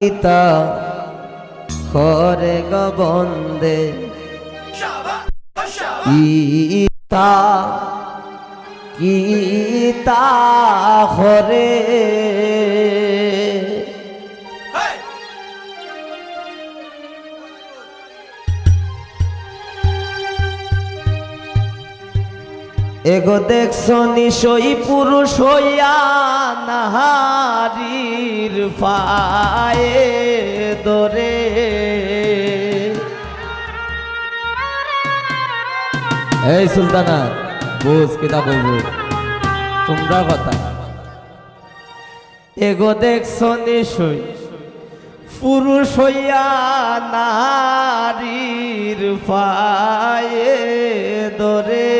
পিতা করে গবন্দে ইতা গীতা হরে এগো দেখছ নিশই পুরুষ হইয়া নাহারির পায়ে দরে এই সুলতানা বুঝ কিতা বলব? তোমরা কথা। এগো দেখছ নিশই পুরুষ হইয়া নারীর পায়ে দরে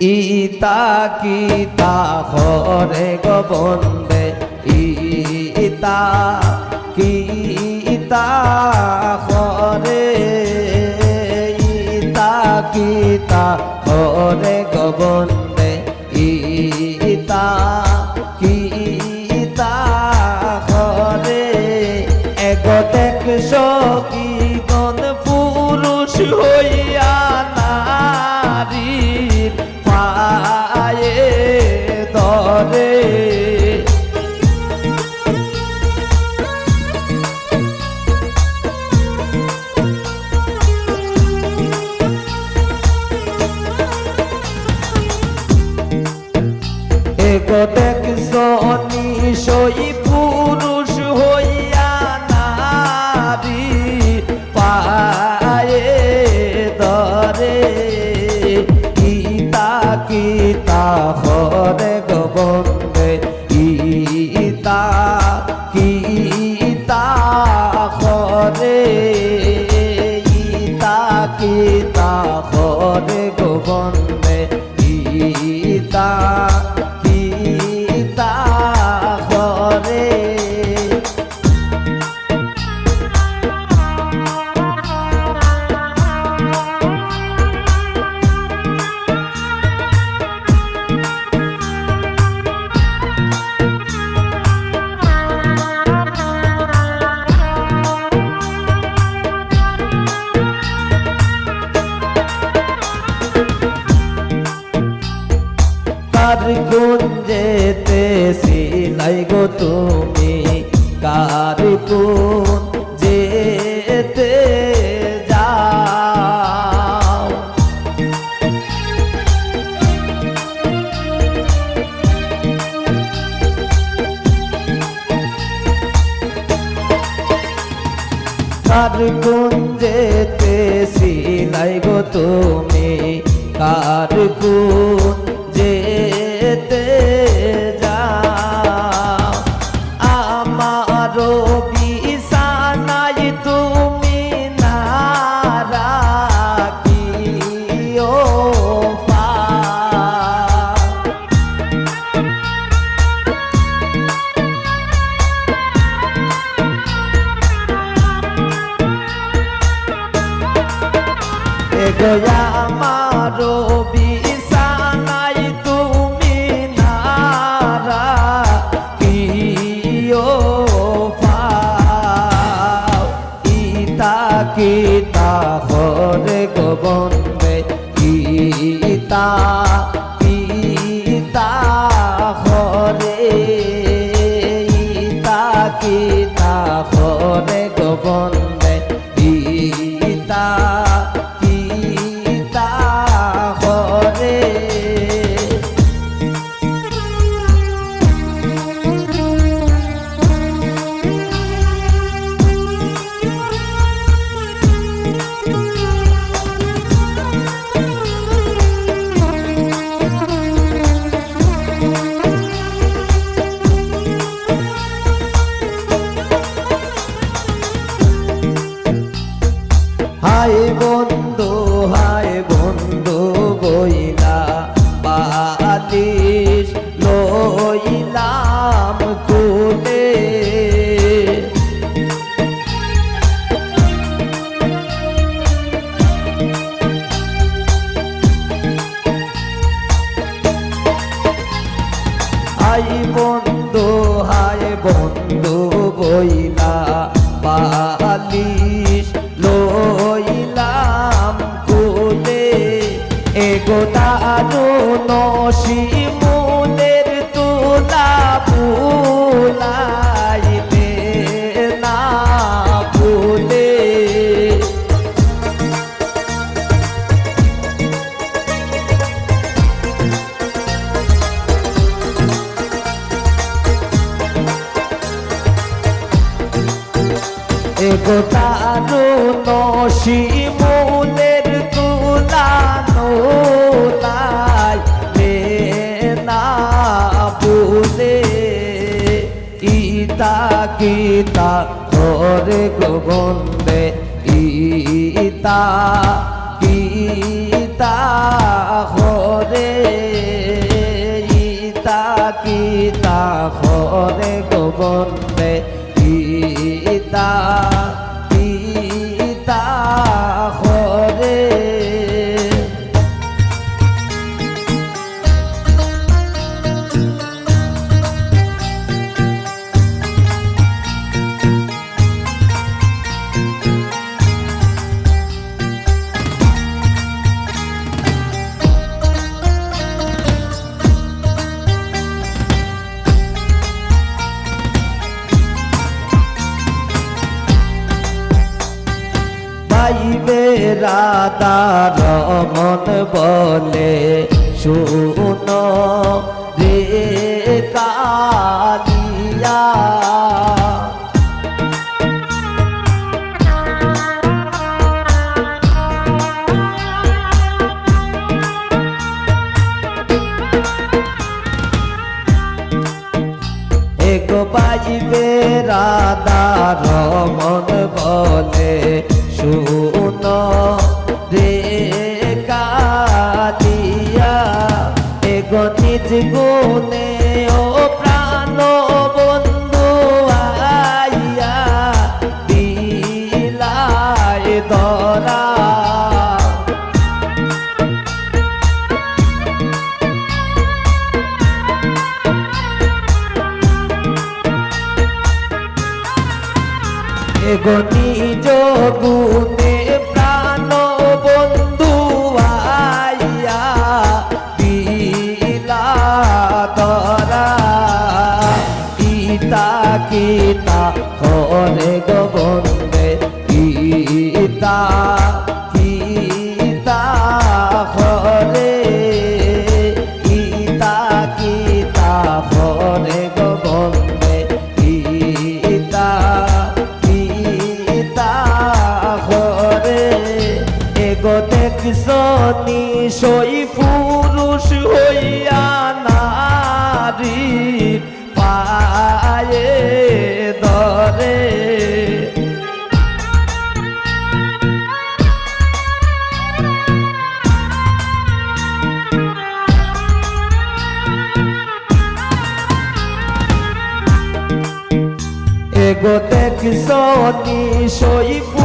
ইতা কিতা হরে গোবন্দে ইতা কিতা হরে? ইতা কিতা হরে গোবন্দে ইতা কিতা হরে? এগতেক সকি গণ পুরুষ হইয়া একটেক সনি কার গুঞ্জেতে সিলাই গো তুমি। কার যাও? কার গুঞ্জেতে সিলাই গো তুমি। কার গুন এগোয়া মারো আই বন্ধু হায় বন্ধু বইলা ইতা কিতা হরে ইতা কিতা হরে গোবন্দে পিতা পিতা রাতার মন বলে শুনো রে কালিয়া। এগো বাজবে রাধার মন বলে শুন গুণে ও প্রাণ বন্ধু আইয়া দিলায় দরা এগো কিতা নিশই পুরুষ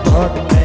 ভর